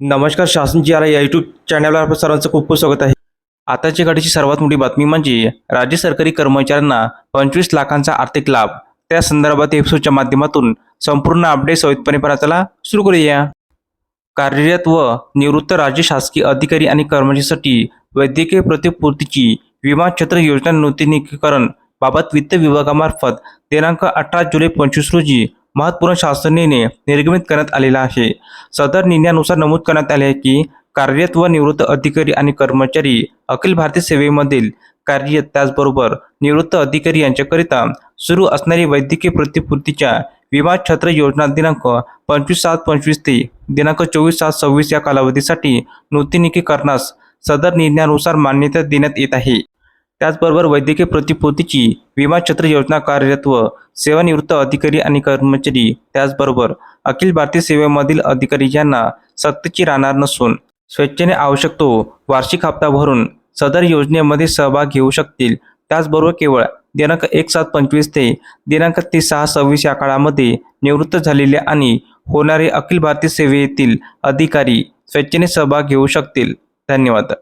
नमस्कार शासन जी आला या यूट्यूब चॅनलवर आपलं सर्वांचं खूप खूप स्वागत आहे. आताच्या घडीची सर्वात मोठी बातमी म्हणजे राज्य सरकारी कर्मचाऱ्यांना पंचवीस लाखांचा आर्थिक लाभ. त्या संदर्भात एपिसोडच्या माध्यमातून संपूर्ण अपडेट सवितपणे पाहताला सुरू करूया. कार्यरत व निवृत्त राज्य शासकीय अधिकारी आणि कर्मचाऱ्यांसाठी वैद्यकीय प्रतिपूर्तीची विमा क्षेत्र योजना नूतनीकरण बाबत वित्त विभागामार्फत दिनांक अठरा जुलै पंचवीस रोजी महत्त्वपूर्ण शासन निर्णय निर्गमित करण्यात आलेला आहे. सदर निर्णयानुसार नमूद करण्यात आले आहे की कार्यरत व निवृत्त अधिकारी आणि कर्मचारी अखिल भारतीय सेवेमधील कार्यरत त्याचबरोबर निवृत्त अधिकारी यांच्याकरिता सुरू असणारी वैद्यकीय प्रतिपूर्तीच्या विमा छत्र योजना दिनांक पंचवीस सात पंचवीस ते दिनांक चोवीस सात सव्वीस या कालावधीसाठी नूतनीकीकरणास सदर निर्णयानुसार मान्यता देण्यात येत आहे. त्याचबरोबर वैद्यकीय प्रतिपूर्तीची विमा छत्र योजना कार्यरत व सेवानिवृत्त अधिकारी आणि कर्मचारी त्याचबरोबर अखिल भारतीय सेवेमधील अधिकारी यांना सक्तीची राहणार नसून स्वेच्छेने आवश्यक तो वार्षिक हप्ता भरून सदर योजनेमध्ये सहभाग घेऊ शकतील. त्याचबरोबर केवळ दिनांक एक सात पंचवीस ते दिनांक तीस सहा सव्वीस या काळामध्ये निवृत्त झालेले आणि होणारे अखिल भारतीय सेवेतील अधिकारी स्वेच्छेने सहभाग घेऊ शकतील. धन्यवाद.